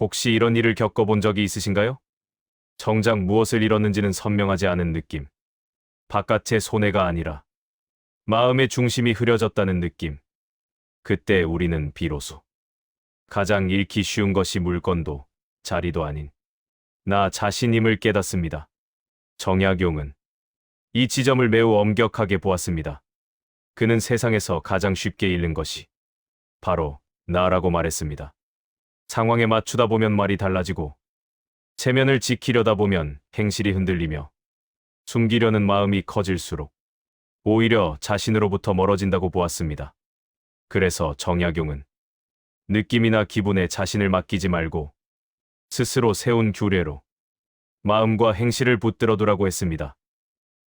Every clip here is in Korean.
혹시 이런 일을 겪어본 적이 있으신가요? 정작 무엇을 잃었는지는 선명하지 않은 느낌. 바깥의 손해가 아니라 마음의 중심이 흐려졌다는 느낌. 그때 우리는 비로소 가장 잃기 쉬운 것이 물건도 자리도 아닌 나 자신임을 깨닫습니다. 정약용은 이 지점을 매우 엄격하게 보았습니다. 그는 세상에서 가장 쉽게 잃는 것이 바로 나라고 말했습니다. 상황에 맞추다 보면 말이 달라지고 체면을 지키려다 보면 행실이 흔들리며 숨기려는 마음이 커질수록 오히려 자신으로부터 멀어진다고 보았습니다. 그래서 정약용은 느낌이나 기분에 자신을 맡기지 말고 스스로 세운 규례로 마음과 행실을 붙들어 두라고 했습니다.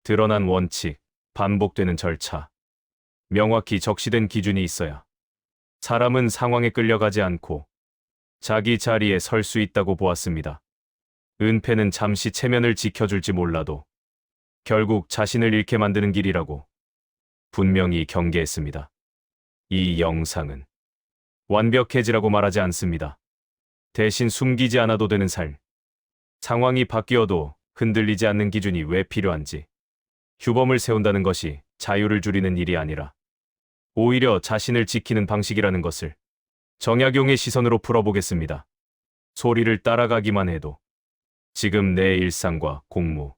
드러난 원칙, 반복되는 절차, 명확히 적시된 기준이 있어야 사람은 상황에 끌려가지 않고 자기 자리에 설 수 있다고 보았습니다. 은폐는 잠시 체면을 지켜줄지 몰라도 결국 자신을 잃게 만드는 길이라고 분명히 경계했습니다. 이 영상은 완벽해지라고 말하지 않습니다. 대신 숨기지 않아도 되는 삶. 상황이 바뀌어도 흔들리지 않는 기준이 왜 필요한지. 규범을 세운다는 것이 자유를 줄이는 일이 아니라 오히려 자신을 지키는 방식이라는 것을 정약용의 시선으로 풀어보겠습니다. 소리를 따라가기만 해도 지금 내 일상과 공무,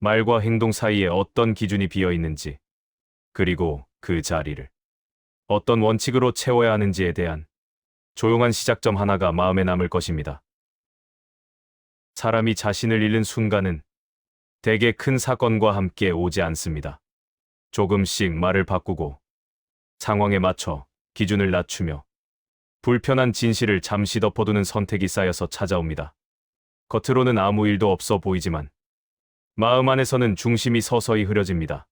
말과 행동 사이에 어떤 기준이 비어 있는지, 그리고 그 자리를 어떤 원칙으로 채워야 하는지에 대한 조용한 시작점 하나가 마음에 남을 것입니다. 사람이 자신을 잃는 순간은 대개 큰 사건과 함께 오지 않습니다. 조금씩 말을 바꾸고 상황에 맞춰 기준을 낮추며 불편한 진실을 잠시 덮어두는 선택이 쌓여서 찾아옵니다. 겉으로는 아무 일도 없어 보이지만 마음 안에서는 중심이 서서히 흐려집니다.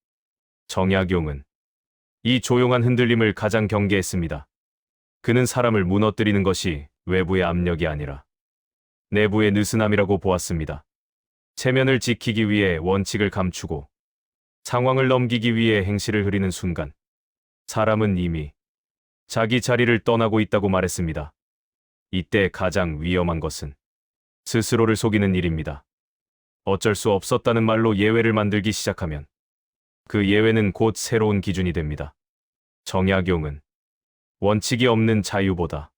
정약용은 이 조용한 흔들림을 가장 경계했습니다. 그는 사람을 무너뜨리는 것이 외부의 압력이 아니라 내부의 느슨함이라고 보았습니다. 체면을 지키기 위해 원칙을 감추고 상황을 넘기기 위해 행실을 흐리는 순간 사람은 이미 자기 자리를 떠나고 있다고 말했습니다. 이때 가장 위험한 것은 스스로를 속이는 일입니다. 어쩔 수 없었다는 말로 예외를 만들기 시작하면 그 예외는 곧 새로운 기준이 됩니다. 정약용은 원칙이 없는 자유보다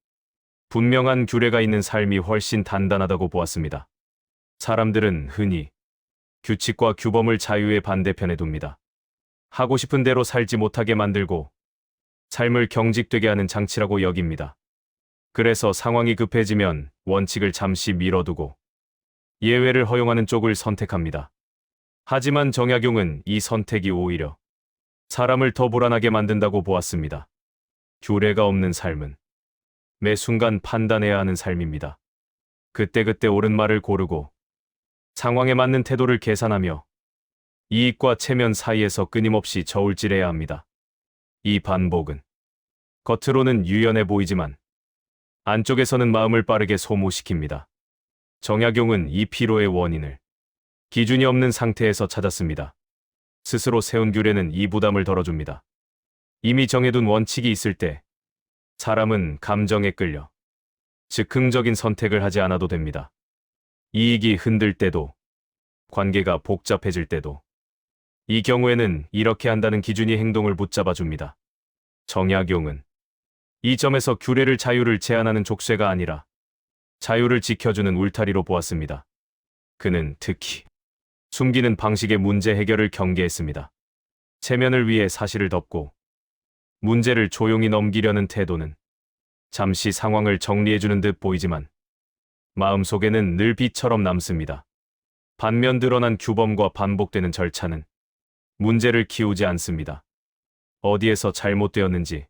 분명한 규례가 있는 삶이 훨씬 단단하다고 보았습니다. 사람들은 흔히 규칙과 규범을 자유의 반대편에 둡니다. 하고 싶은 대로 살지 못하게 만들고 삶을 경직되게 하는 장치라고 여깁니다. 그래서 상황이 급해지면 원칙을 잠시 밀어두고 예외를 허용하는 쪽을 선택합니다. 하지만 정약용은 이 선택이 오히려 사람을 더 불안하게 만든다고 보았습니다. 규례가 없는 삶은 매 순간 판단해야 하는 삶입니다. 그때그때 옳은 말을 고르고 상황에 맞는 태도를 계산하며 이익과 체면 사이에서 끊임없이 저울질해야 합니다. 이 반복은 겉으로는 유연해 보이지만 안쪽에서는 마음을 빠르게 소모시킵니다. 정약용은 이 피로의 원인을 기준이 없는 상태에서 찾았습니다. 스스로 세운 규례는 이 부담을 덜어줍니다. 이미 정해둔 원칙이 있을 때 사람은 감정에 끌려 즉흥적인 선택을 하지 않아도 됩니다. 이익이 흔들 때도 관계가 복잡해질 때도 이 경우에는 이렇게 한다는 기준이 행동을 붙잡아 줍니다. 정약용은 이 점에서 규례를 자유를 제한하는 족쇄가 아니라 자유를 지켜주는 울타리로 보았습니다. 그는 특히 숨기는 방식의 문제 해결을 경계했습니다. 체면을 위해 사실을 덮고 문제를 조용히 넘기려는 태도는 잠시 상황을 정리해주는 듯 보이지만 마음속에는 늘 빛처럼 남습니다. 반면 드러난 규범과 반복되는 절차는 문제를 키우지 않습니다. 어디에서 잘못되었는지,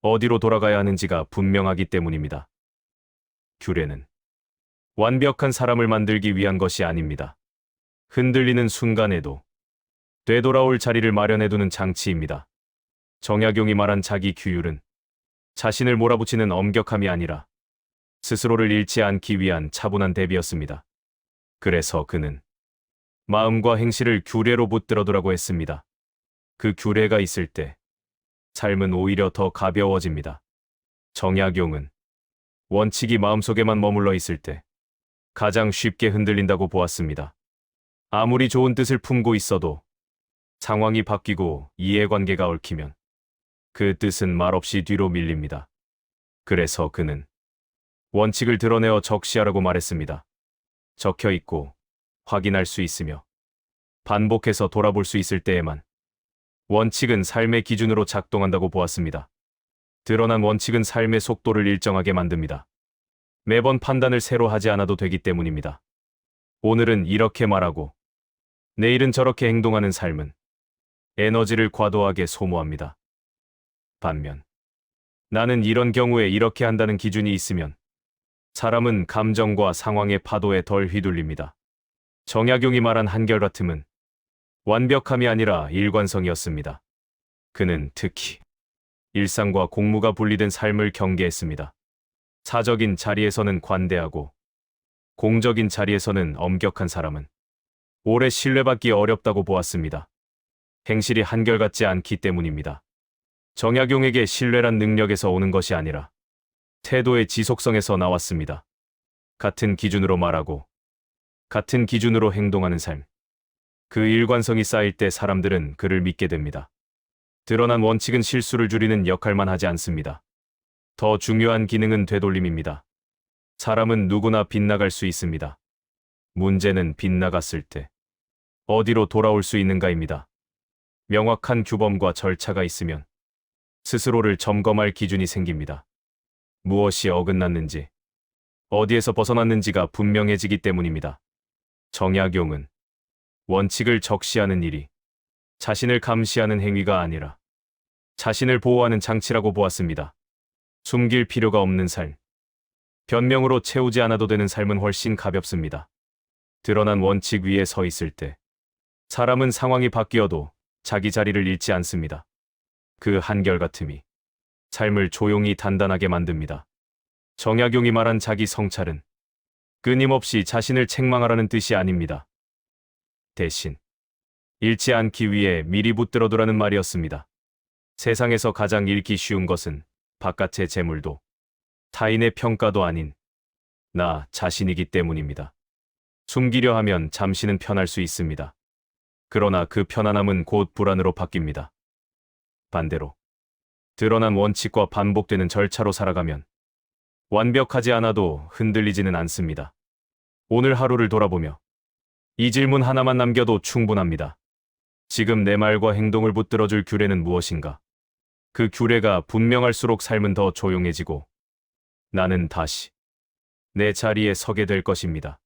어디로 돌아가야 하는지가 분명하기 때문입니다. 규례는 완벽한 사람을 만들기 위한 것이 아닙니다. 흔들리는 순간에도 되돌아올 자리를 마련해두는 장치입니다. 정약용이 말한 자기 규율은 자신을 몰아붙이는 엄격함이 아니라 스스로를 잃지 않기 위한 차분한 대비였습니다. 그래서 그는 마음과 행실을 규례로 붙들어두라고 했습니다. 그 규례가 있을 때 삶은 오히려 더 가벼워집니다. 정약용은 원칙이 마음속에만 머물러 있을 때 가장 쉽게 흔들린다고 보았습니다. 아무리 좋은 뜻을 품고 있어도 상황이 바뀌고 이해관계가 얽히면 그 뜻은 말없이 뒤로 밀립니다. 그래서 그는 원칙을 드러내어 적시하라고 말했습니다. 적혀 있고 확인할 수 있으며 반복해서 돌아볼 수 있을 때에만 원칙은 삶의 기준으로 작동한다고 보았습니다. 드러난 원칙은 삶의 속도를 일정하게 만듭니다. 매번 판단을 새로 하지 않아도 되기 때문입니다. 오늘은 이렇게 말하고 내일은 저렇게 행동하는 삶은 에너지를 과도하게 소모합니다. 반면 나는 이런 경우에 이렇게 한다는 기준이 있으면 사람은 감정과 상황의 파도에 덜 휘둘립니다. 정약용이 말한 한결같음은 완벽함이 아니라 일관성이었습니다. 그는 특히 일상과 공무가 분리된 삶을 경계했습니다. 사적인 자리에서는 관대하고 공적인 자리에서는 엄격한 사람은 오래 신뢰받기 어렵다고 보았습니다. 행실이 한결같지 않기 때문입니다. 정약용에게 신뢰란 능력에서 오는 것이 아니라 태도의 지속성에서 나왔습니다. 같은 기준으로 말하고 같은 기준으로 행동하는 삶. 그 일관성이 쌓일 때 사람들은 그를 믿게 됩니다. 드러난 원칙은 실수를 줄이는 역할만 하지 않습니다. 더 중요한 기능은 되돌림입니다. 사람은 누구나 빗나갈 수 있습니다. 문제는 빗나갔을 때 어디로 돌아올 수 있는가입니다. 명확한 규범과 절차가 있으면 스스로를 점검할 기준이 생깁니다. 무엇이 어긋났는지, 어디에서 벗어났는지가 분명해지기 때문입니다. 정약용은 원칙을 적시하는 일이 자신을 감시하는 행위가 아니라 자신을 보호하는 장치라고 보았습니다. 숨길 필요가 없는 삶. 변명으로 채우지 않아도 되는 삶은 훨씬 가볍습니다. 드러난 원칙 위에 서 있을 때 사람은 상황이 바뀌어도 자기 자리를 잃지 않습니다. 그 한결같음이 삶을 조용히 단단하게 만듭니다. 정약용이 말한 자기 성찰은 끊임없이 자신을 책망하라는 뜻이 아닙니다. 대신 잃지 않기 위해 미리 붙들어두라는 말이었습니다. 세상에서 가장 잃기 쉬운 것은 바깥의 재물도 타인의 평가도 아닌 나 자신이기 때문입니다. 숨기려 하면 잠시는 편할 수 있습니다. 그러나 그 편안함은 곧 불안으로 바뀝니다. 반대로 드러난 원칙과 반복되는 절차로 살아가면 완벽하지 않아도 흔들리지는 않습니다. 오늘 하루를 돌아보며 이 질문 하나만 남겨도 충분합니다. 지금 내 말과 행동을 붙들어줄 규례는 무엇인가? 그 규례가 분명할수록 삶은 더 조용해지고 나는 다시 내 자리에 서게 될 것입니다.